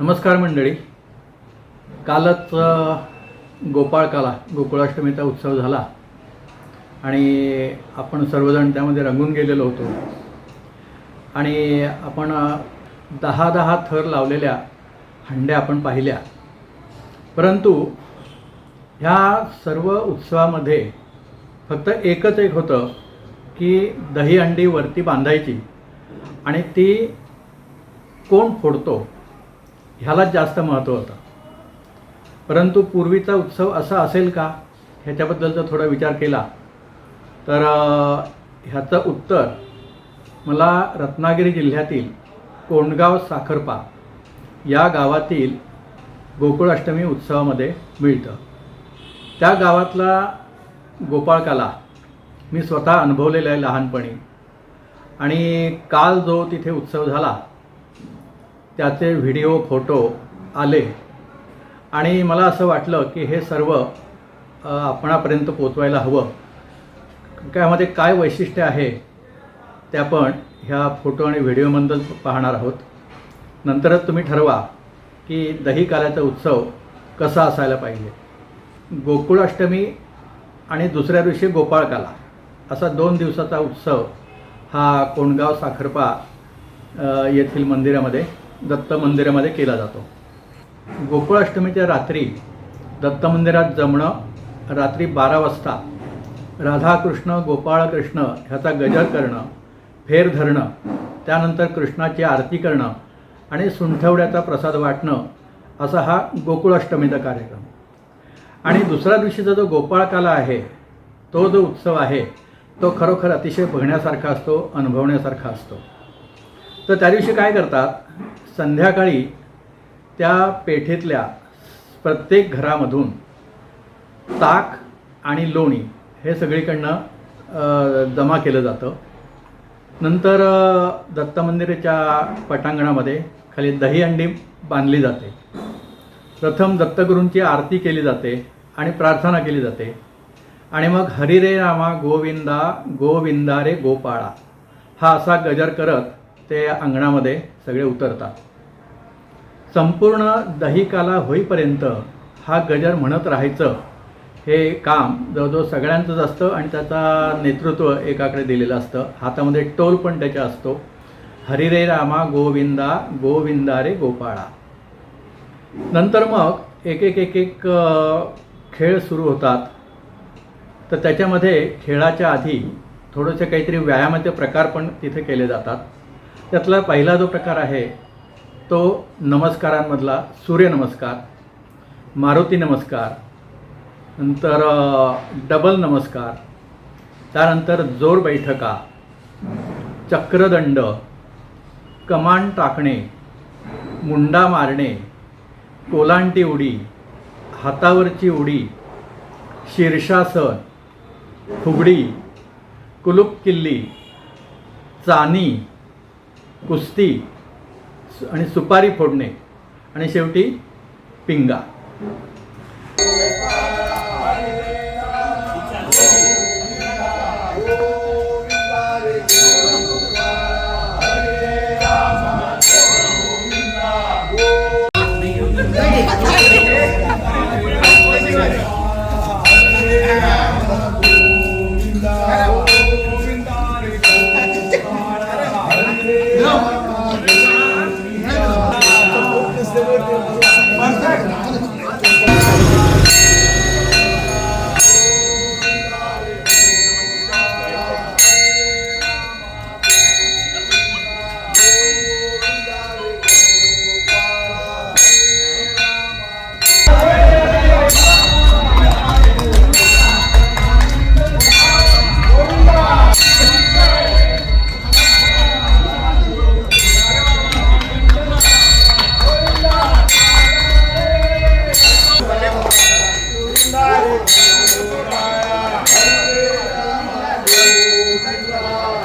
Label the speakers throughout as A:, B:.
A: नमस्कार मंडळी. कालच गोपाळकाला गोकुळाष्टमीचा उत्सव झाला. आणि आपण सर्वजण त्यामध्ये रंगून गेलेलो होतो. आणि आपण दहा दहा थर लावलेल्या हंड्या आपण पाहिल्या. परंतु ह्या सर्व उत्सवामध्ये फक्त एकच एक होतं की दही अंडी वरती बांधायची. आणि ती कोण फोडतो? ह्यालाच जास्त महत्त्व होतं. परंतु पूर्वीचा उत्सव असा असेल का? ह्याच्याबद्दल जर थोडा विचार केला. तर ह्याचं उत्तर मला रत्नागिरी जिल्ह्यातील कोंडगाव साखरपा या गावातील गोकुळाष्टमी उत्सवामध्ये मिळतं. त्या गावातला गोपाळकाला मी स्वतः अनुभवलेला आहे लहानपणी. आणि काल जो तिथे उत्सव झाला त्याचे व्हिडिओ फोटो आले. आणि मला असं वाटलं की हे सर्व आपणापर्यंत पोचवायला हवं. त्यामध्ये काय वैशिष्ट्य आहे ते आपण ह्या फोटो आणि व्हिडिओबद्दल पाहणार आहोत. नंतरच तुम्ही ठरवा की दही काल्याचा उत्सव कसा असायला पाहिजे. गोकुळाष्टमी आणि दुसऱ्या दिवशी गोपाळकाला असा दोन दिवसाचा उत्सव हा कोंडगाव साखरपा येथील मंदिरामध्ये दत्त मंदिरामध्ये केला जातो. गोकुळाष्टमीच्या रात्री दत्त मंदिरात जमणं रात्री बारा वाजता राधाकृष्ण गोपाळकृष्ण ह्याचा गजर करणं फेर धरणं त्यानंतर कृष्णाची आरती करणं आणि सुंठवड्याचा प्रसाद वाटणं असा हा गोकुळाष्टमीचा कार्यक्रम. आणि दुसऱ्या दिवशीचा जो गोपाळकाला आहे तो जो उत्सव आहे तो खरोखर अतिशय बघण्यासारखा असतो अनुभवण्यासारखा असतो. तर त्या दिवशी काय करतात संध्याकाळी त्या पेठेतल्या प्रत्येक घरामधून ताक आणि लोणी हे सगळीकडनं जमा केलं जातं. नंतर दत्त मंदिराच्या पटांगणामध्ये खाली दही अंडी बांधली जाते. प्रथम दत्तगुरूंची आरती केली जाते आणि प्रार्थना केली जाते. आणि मग हरिरे रामा गोविंदा गोविंदा रे गोपाळा हा असा गजर करत ते अंगणामध्ये सगळे उतरतात. संपूर्ण दहिकाला होईपर्यंत हा गजर म्हणत राहायचं. हे काम जवळजवळ सगळ्यांचंच असतं आणि त्याचा नेतृत्व एकाकडे दिलेलं असतं. हातामध्ये टोल पण त्याच्या असतो. हरी रे रामा गोविंदा गोविंदा रे गोपाळा. नंतर मग एक एक एक एक खेळ सुरू होतात. तर त्याच्यामध्ये खेळाच्या आधी थोडंसं काहीतरी व्यायामाचे प्रकार पण तिथे केले जातात. त्यातला पहिला जो प्रकार आहे तो नमस्कारांमधला सूर्यनमस्कार मारुती नमस्कार नंतर डबल नमस्कार त्यानंतर जोर बैठका चक्रदंड कमान टाकणे मुंडा मारणे कोलांटी उडी हातावरची उडी शीर्षासन फुगडी कुलूप किल्ली चानी कुस्ती आणि सुपारी फोडणे. आणि शेवटी पिंगा.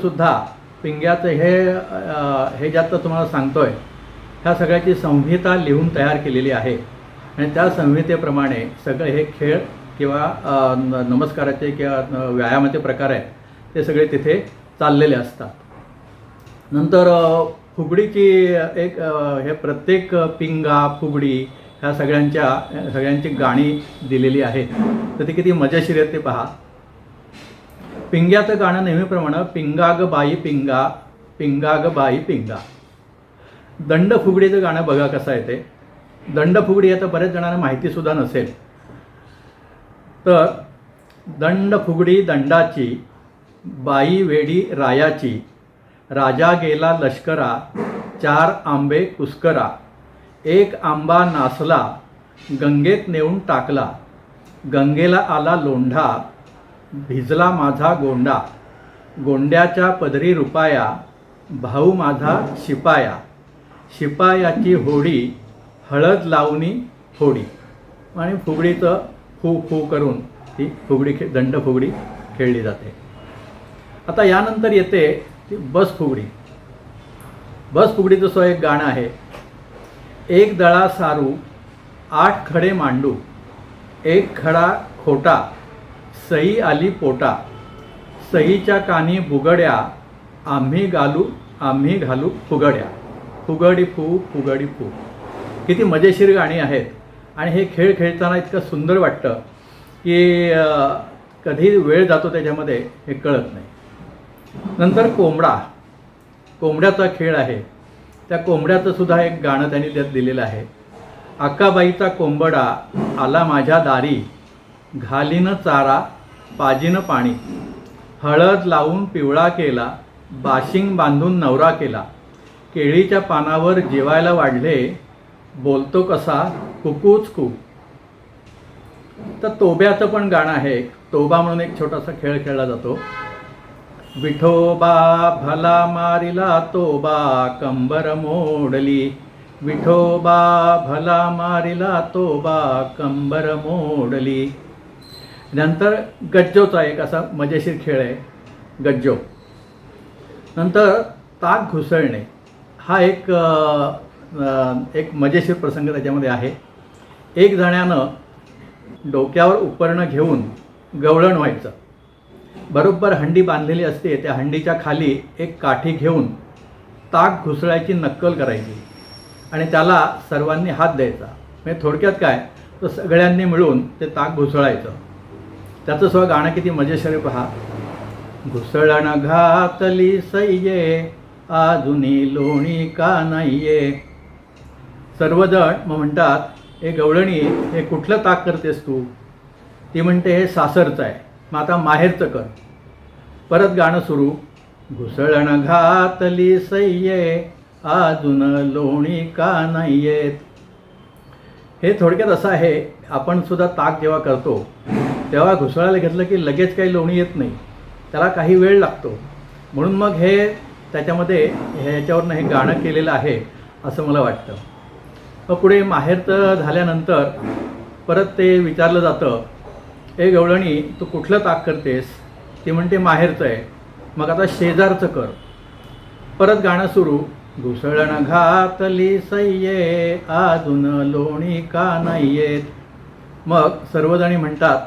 A: सुद्धा पिंग्याचं हे हे ज्यात आता तुम्हाला सांगतोय ह्या सगळ्याची संहिता लिहून तयार केलेली आहे. आणि त्या संहितेप्रमाणे सगळे हे खेळ किंवा नमस्काराचे किंवा व्यायामाचे प्रकार आहेत ते सगळे तिथे चाललेले असतात. नंतर फुगडीची एक हे प्रत्येक पिंगा फुगडी ह्या सगळ्यांच्या सगळ्यांची गाणी दिलेली आहेत. तर ती किती मजेशीर आहेत ते पहा. पिंग्याचं गाणं नेहमीप्रमाणे पिंगाग बाई पिंगा पिंगा ग बाई पिंगा. दंड फुगडीचं गाणं बघा कसं आहे ते. दंड फुगडी आता बऱ्याच जणांना माहितीसुद्धा नसेल. तर दंड फुगडी दंडाची बाई वेडी रायाची राजा गेला लष्करा चार आंबे कुस्करा एक आंबा नासला गंगेत नेऊन टाकला गंगेला आला लोंढा भिजला माझा गोंडा. गोंड्याच्या पदरी रुपाया भाऊ माझा शिपाया. शिपायाची होडी हळद लावणी होडी. आणि फुगडीचं फू फू करून ती फुगडी खे दंड फुगडी खेळली जाते. आता यानंतर येते ती बस फुगडी. बस फुगडीचं सो एक गाणं आहे. एक दळा सारू आठ खडे मांडू. एक खडा खोटा सई आली पोटा. सईच्या कानी बुगड्या आम्ही घालू आम्ही घालू फुगड्या. फुगडी फू फुगडी फू. किती मजेशीर गाणी आहेत. आणि हे खेळ खेळताना इतकं सुंदर वाटतं की कधी वेळ जातो त्याच्यामध्ये हे कळत नाही. नंतर कोंबडा. कोंबड्याचा खेळ आहे. त्या कोंबड्याचं सुद्धा एक गाणं त्यांनी त्यात दिलेलं आहे. अक्काबाईचा कोंबडा आला माझ्या दारी. घालीनं चारा पाजीनं पाणी. हळद लावून पिवळा केला बाशिंग बांधून नवरा केला. केळीच्या पानावर जेवायला वाढले बोलतो कसा कुकूच कू. तर तोब्याचं पण गाणं आहे तोबा म्हणून एक छोटासा खेळ खेळला जातो. विठोबा भला मारिला तोबा कंबर मोडली. विठोबा भला मारिला तोबा कंबर मोडली. नंतर गज्जोचा एक असा मजेशीर खेळ आहे गज्जो. नंतर ताक घुसळणे हा एक एक मजेशीर प्रसंग त्याच्यामध्ये आहे. एक जणानं डोक्यावर उपरणं घेऊन गवळण व्हायचं. बरोबर हंडी बांधलेली असते त्या हंडीच्या खाली एक काठी घेऊन ताक घुसळायची नक्कल करायची आणि त्याला सर्वांनी हात द्यायचा. म्हणजे थोडक्यात काय? तर सगळ्यांनी मिळून ते ताक घुसळायचं. त्याचं सुद्धा गाणं किती मजेशीर पहा. घुसळण घातली सैये अजूनी लोणी का नाहीये? सर्वजण मग म्हणतात हे गवळणी हे कुठलं ताक करतेस तू? ती म्हणते हे सासरचं आहे. मग आता माहेरचं कर. परत गाणं सुरू. घुसळण घातली सय्ये अजून लोणी का नाहीयेत? हे थोडक्यात असं आहे आपण सुद्धा ताक जेव्हा करतो तेव्हा घुसळायला घेतलं की लगेच काही लोणी येत नाही. त्याला काही वेळ लागतो. म्हणून मग हे त्याच्यामध्ये ह्याच्यावरनं हे गाणं केलेलं आहे असं मला वाटतं. मग पुढे माहेरचं झाल्यानंतर परत ते विचारलं जातं ए गवळणी तू कुठलं ताक करतेस? ती म्हणते माहेरचं आहे. मग आता शेजारचं कर. परत गाणं सुरू. घुसळण घातली सय्ये अजून लोणी का नाही येत मग सर्वजणी म्हणतात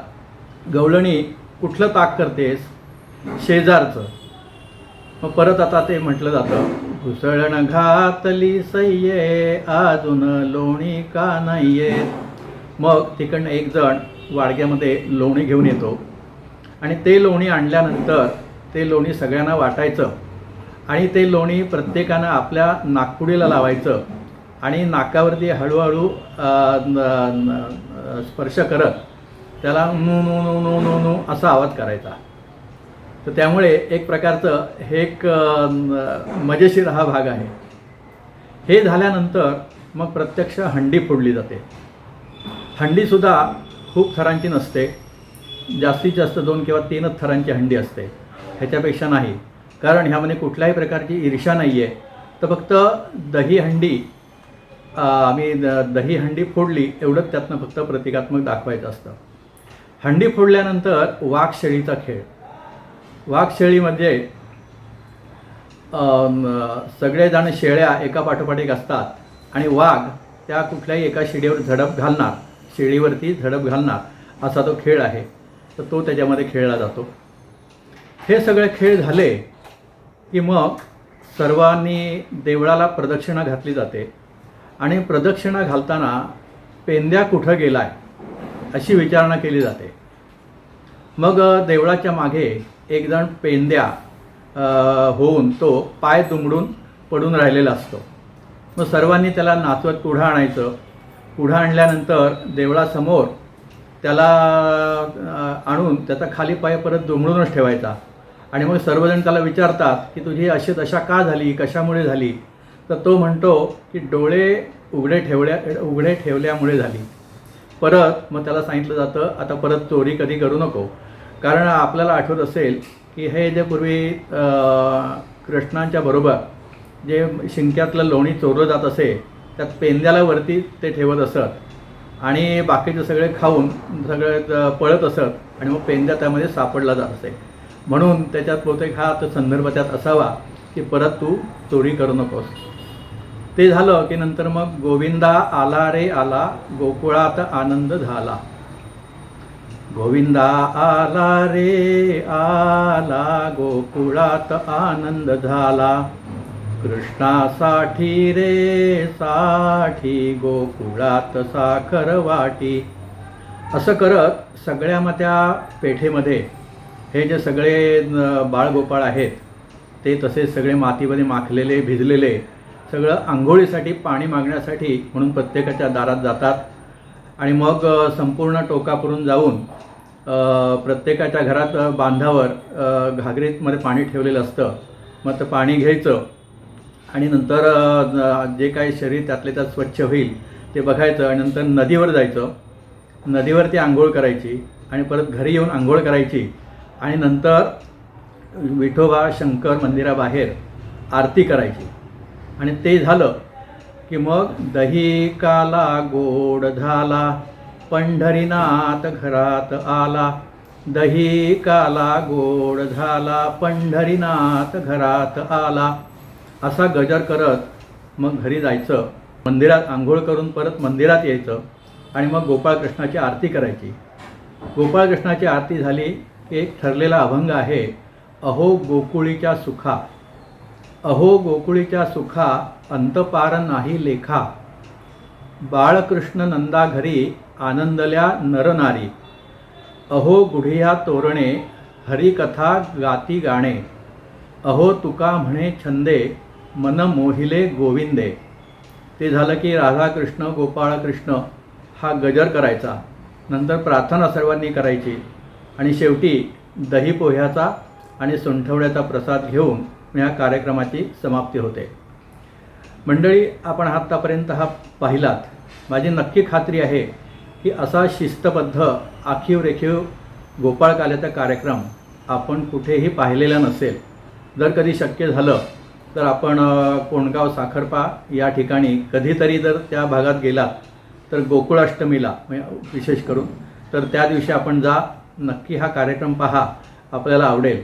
A: गवळणी कुठलं ताक करतेस? शेजारचं. मग परत आता ते म्हटलं जातं घुसळण घातली सय्ये अजून लोणी का नाहीये? मग तिकडनं एक जण वाडग्यामध्ये लोणी घेऊन येतो. आणि ते लोणी आणल्यानंतर ते लोणी सगळ्यांना वाटायचं. आणि ते लोणी प्रत्येकानं आपल्या नागपुडीला लावायचं. आणि नाकावरती हळूहळू स्पर्श करत त्याला no no no no no no असा आवाज करायचा. तर त्यामुळे एक प्रकारचं हे एक मजेशीर हा भाग आहे. हे झाल्यानंतर मग प्रत्यक्ष हंडी फोडली जाते. हंडीसुद्धा खूप थरांची नसते. जास्तीत जास्त दोन किंवा तीनच थरांची हंडी असते. ह्याच्यापेक्षा नाही. कारण ह्यामध्ये कुठल्याही प्रकारची ईर्षा नाही आहे तर फक्त दही हंडी आम्ही द दही हंडी फोडली एवढंच त्यातनं फक्त प्रतिकात्मक दाखवायचं असतं. हंडी फोडल्यानंतर वाघशेळीचा खेळ. वाघशेळीमध्ये म्हणजे, सगळेजण शेळ्या एका पाठोपाठ एक असतात आणि वाघ त्या कुठल्याही एका शिडीवर झडप घालणार शेळीवरती झडप घालणार असा तो खेळ आहे. तर तो त्याच्यामध्ये खेळला जातो. हे सगळे खेळ झाले की मग सर्वांनी देवळाला प्रदक्षिणा घातली जाते. आणि प्रदक्षिणा घालताना पेंद्या कुठं गेलाय? अशी विचारणा केली जाते. मग देवळाच्या मागे एकजण पेंद्या होऊन तो पाय दुमडून पडून राहिलेला असतो. मग सर्वांनी त्याला नाचवत पुढं आणायचं? पुढं आणल्यानंतर देवळासमोर त्याला आणून त्याचा खाली पाय परत दुमडूनच ठेवायचा. आणि मग सर्वजण त्याला विचारतात की तुझी अशी दशा का झाली? कशामुळे झाली? तर तो म्हणतो की डोळे उघडे ठेवल्या उघडे ठेवल्यामुळे झाली. परत मग त्याला सांगितलं जातं आता परत चोरी कधी करू नको. कारण आपल्याला आठवत असेल की हे जे पूर्वी कृष्णांच्या बरोबर जे शिंक्यातलं लोणी चोरलं जात असे त्यात पेंद्याला वरती ते ठेवत असत. आणि बाकीचे सगळे खाऊन सगळे पळत असत आणि मग पेंद्या त्यामध्ये सापडला जात असे. म्हणून त्याच्यात बहुतेक हा तो संदर्भ त्यात असावा की परत तू चोरी करू नकोस. ते झालं की नंतर मग गोविंदा आला रे आला गोकुळात आनंद झाला. गोविंदा आला रे आला गोकुळात आनंद झाला. कृष्णासाठी रे साठी गोकुळात साखर वाटी. असं करत सगळ्या मग त्या पेठेमध्ये हे जे सगळे बाळगोपाळ आहेत ते तसेच सगळे मातीमध्ये माखलेले भिजलेले सगळं आंघोळीसाठी पाणी मागण्यासाठी म्हणून प्रत्येकाच्या दारात जातात. आणि मग संपूर्ण टोकापुरून जाऊन प्रत्येकाच्या घरात बांधावर घागरीतमध्ये पाणी ठेवलेलं असतं. मग ते पाणी घ्यायचं आणि नंतर जे काही शरीर त्यातले त्यात स्वच्छ होईल ते बघायचं आणि नंतर नदीवर जायचं. नदीवरती आंघोळ करायची आणि परत घरी येऊन आंघोळ करायची. आणि नंतर विठोबा शंकर मंदिराबाहेर आरती करायची. आणि ते झालं की मग दही काला गोड झाला पंढरीनाथ घरात आला. दही काला गोड झाला पंढरीनाथ घरात आला. असा गजर करत मग घरी जायचं. मंदिरात आंघोळ करून परत मंदिरात यायचं आणि मग गोपाळकृष्णाची आरती करायची. गोपाळकृष्णाची आरती झाली की एक ठरलेला अभंग आहे अहो गोकुळीच्या सुखा अहो गोकुळीच्या सुखा अंतपार नाही लेखा. बाळकृष्ण नंदा घरी आनंदल्या नरनारी अहो गुढिया तोरणे हरिकथा गाती गाणे. अहो तुका म्हणे छंदे मन मोहिले गोविंदे. ते झालं की राधाकृष्ण गोपाळकृष्ण हा गजर करायचा. नंतर प्रार्थना सर्वांनी करायची. आणि शेवटी दही पोह्याचा आणि सुंठवड्याचा प्रसाद घेऊन या कार्यक्रमाची समाप्ती होते. मंडळी आपण आत्तापर्यंत हा पाहिलात. माझी नक्की खात्री आहे की असा शिस्तबद्ध आखीव रेखीव गोपाळकाल्याचा कार्यक्रम आपण कुठेही पाहिलेला नसेल. जर कधी शक्य झालं तर आपण कोंडगाव साखरपा या ठिकाणी कधीतरी जर त्या भागात गेलात तर गोकुळाष्टमीला म्हणजे विशेष करून तर त्या दिवशी आपण जा नक्की हा कार्यक्रम पहा आपल्याला आवडेल.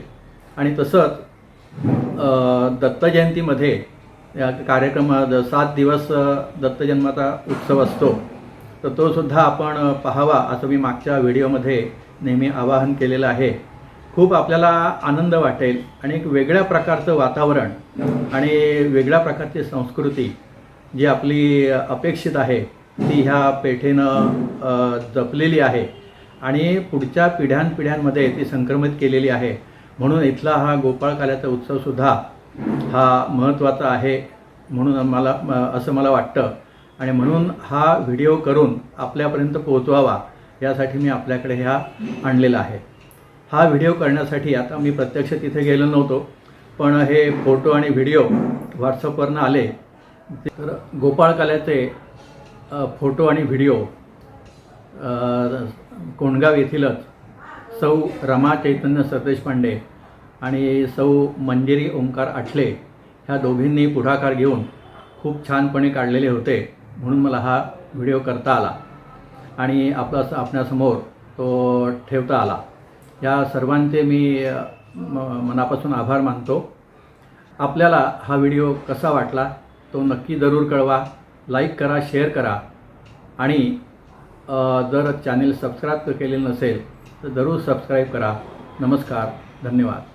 A: आणि तसंच दत्त दत्तजयंतीमध्ये या कार्यक्रम सात दिवस दत्तजन्माचा उत्सव असतो तर तो सुद्धा आपण पाहावा असं मी मागच्या व्हिडिओमध्ये नेहमी आवाहन केलेलं आहे. खूप आपल्याला आनंद वाटेल आणि एक वेगळ्या प्रकारचं वातावरण आणि वेगळ्या प्रकारची संस्कृती जी आपली अपेक्षित आहे ती ह्या पेठेनं जपलेली आहे आणि पुढच्या पिढ्यानपिढ्यांमध्ये ती संक्रमित केलेली आहे. म्हणून इथला हा गोपाळकाल्याचा उत्सवसुद्धा हा महत्त्वाचा आहे म्हणून मला असं मला वाटतं. आणि म्हणून हा व्हिडिओ करून आपल्यापर्यंत पोहोचवावा यासाठी मी आपल्याकडे ह्या आणलेला आहे. हा व्हिडिओ करण्यासाठी आता मी प्रत्यक्ष तिथे गेलो नव्हतो पण हे फोटो आणि व्हिडिओ व्हॉट्सअपवरनं आले. तर गोपाळकाल्याचे फोटो आणि व्हिडिओ कोंडगाव येथीलच सौ रमा चैतन्य सरदेश पांडे आणि सौ मंजिरी ओंकार आठले ह्या दोघींनी पुढाकार घेऊन खूप छानपणे काढलेले होते म्हणून मला हा व्हिडिओ करता आला. आणि आपला आपल्यासमोर तो ठेवता आला. या सर्वांचे मी म- मनापासून आभार मानतो. आपल्याला हा व्हिडिओ कसा वाटला तो नक्की जरूर कळवा लाईक करा शेअर करा आणि जर चॅनेल सबस्क्राईब केलेलं नसेल तर जरूर सबस्क्राईब करा. नमस्कार. धन्यवाद.